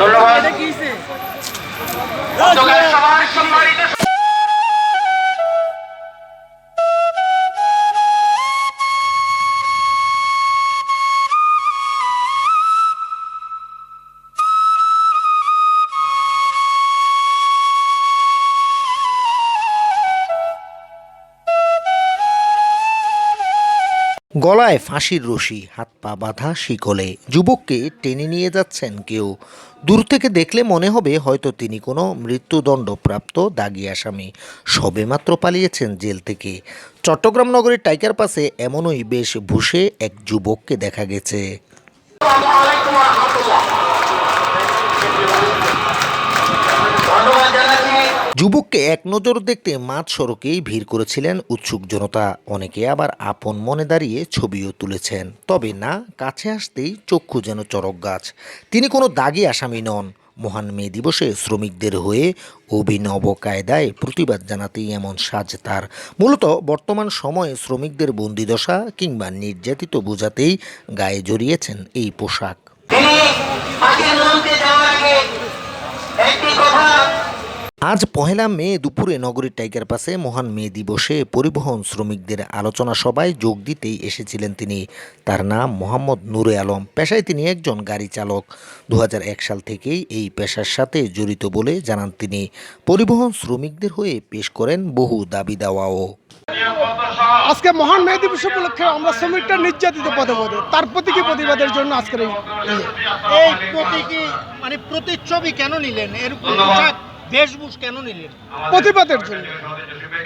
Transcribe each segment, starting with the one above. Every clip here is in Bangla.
ধন্যবাদ। গলায় ফাঁসির রশি, হাত পা বাঁধা শিকলে। যুবককে টেনে নিয়ে যাচ্ছেন কেউ। দূর থেকে দেখলে মনে হবে হয়তো তিনি কোনো মৃত্যুদণ্ডপ্রাপ্ত দাগি আসামি। সবেমাত্র পালিয়েছেন জেল থেকে। চট্টগ্রাম নগরের টাইকার পাশে এমনই বেশ ভুষে এক যুবককে দেখা গেছে। যুবককে এক নজর দেখতে মাঠ সড়কেই ভিড় করেছিলেন উৎসুক জনতা। অনেকে আবার আপন মনে দাঁড়িয়ে ছবিও তুলেছেন। তবে না, কাছে আসতেই চক্ষু যেন চরক গাছ। তিনি কোনো দাগি আসামি নন। মহান মে দিবসে শ্রমিকদের হয়ে অভিনব কায়দায় প্রতিবাদ জানাতেই এমন সাজ তার। মূলত বর্তমান সময়ে শ্রমিকদের বন্দিদশা কিংবা নির্যাতিত বোঝাতেই গায়ে জড়িয়েছেন এই পোশাক তিনি আজকের মঞ্চে যাওয়ার আগে একটি কথা আজ পহেলা মে দুপুরে নগরীর টাইগার পাশে মহান মে দিবসে পরিবহন শ্রমিকদের আলোচনা সভায় যোগ দিতেই এসেছিলেন তিনি। তার নাম মোহাম্মদ নুরে আলম। পেশায় তিনি একজন গাড়ি চালক। দু হাজার এক সাল থেকেই এই পেশার সাথে জড়িত বলে জানান তিনি। পরিবহন শ্রমিকদের হয়ে পেশ করেন বহু দাবি দাওয়াও। আজকে মহান মে দিবস উপলক্ষে আমরা শ্রমিকটা নির্যাতিত পদে পদে। তার প্রতীকী প্রতিবাদের জন্য আজকের এই প্রতীকী মানে প্রতিচ্ছবি কেন নিলেন? এরকম বেশভূষ কেন নিলেন? প্রতিবাদের জন্য।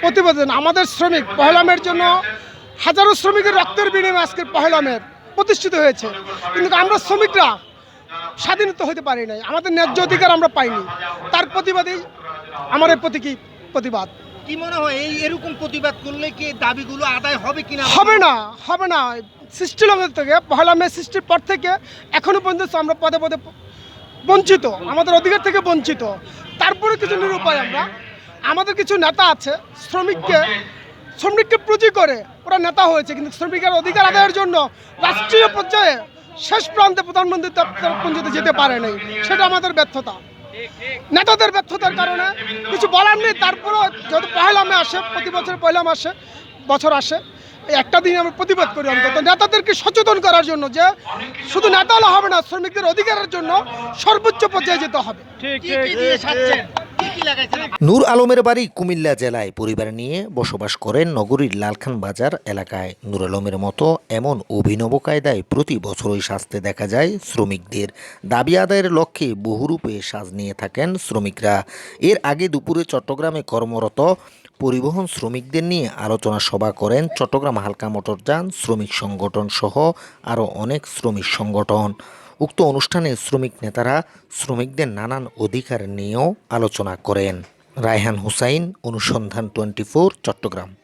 প্রতিবাদের আমাদের শ্রমিক পহেলামের জন্য হাজারো শ্রমিকের রক্তের বিনিময়ে আজকের পহেলামের প্রতিষ্ঠিত হয়েছে। কিন্তু আমরা শ্রমিকরা স্বাধীনতা হতে পারি নাই। আমাদের ন্যায্য অধিকার আমরা পাইনি। তার প্রতিবাদেই আমার এই প্রতীকী প্রতিবাদ? কি মনে হয় এই এরকম প্রতিবাদ করলে কি দাবিগুলো আদায় হবে কিনা? হবে না হবে না। সৃষ্টি লগ্ন থেকে পহেলা মে সৃষ্টির পর থেকে এখনও পর্যন্ত আমরা পদে পদে বঞ্চিত। আমাদের অধিকার থেকে বঞ্চিত। তারপরে কিছু নিরুপায় আমরা। আমাদের কিছু নেতা আছে, শ্রমিককে শ্রমিককে পুঁজি করে ওরা নেতা হয়েছে, কিন্তু শ্রমিকের অধিকার আদায়ের জন্য রাষ্ট্রীয় পর্যায়ে শেষ প্রান্তে প্রধানমন্ত্রী পর্যন্ত যেতে পারে নাই। সেটা আমাদের ব্যর্থতা। নেতাদের ব্যর্থতার কারণে কিছু বলার নেই, তারপরেও যদি পয়লা মে আসে, প্রতি বছর পয়লা মাসে বছর আসে একটা দিন আমরা প্রতিবাদ করি অন্তত। নেতাদেরকে সচেতন করার জন্য যে শুধু নেতা হলে হবে না শ্রমিকদের অধিকারের জন্য সর্বোচ্চ পর্যায়ে যেতে হবে। কি কি দিয়ে সাজছেন? কি কি লাগাইছেন নূর আলমের বাড়ি কুমিল্লা জেলায় পরিবার নিয়ে বসবাস করেন নগরীর লালখান বাজার এলাকায়। নূর আলমের মতো এমন অভিনব কায়দায় প্রতি বছরই সাজতে দেখা যায় শ্রমিকদের। দাবি আদায়ের লক্ষ্যে বহুরূপে সাজ নিয়ে থাকেন শ্রমিকরা। এর আগে দুপুরে চট্টগ্রামে কর্মরত পরিবহন শ্রমিকদের নিয়ে আলোচনা সভা করেন চট্টগ্রাম হালকা মোটরযান শ্রমিক সংগঠন সহ আরও অনেক শ্রমিক সংগঠন। উক্ত অনুষ্ঠানে শ্রমিক নেতারা শ্রমিকদের নানান অধিকার নিয়েও আলোচনা করেন। রায়হান হুসাইন, অনুসন্ধান টোয়েন্টি চট্টগ্রাম।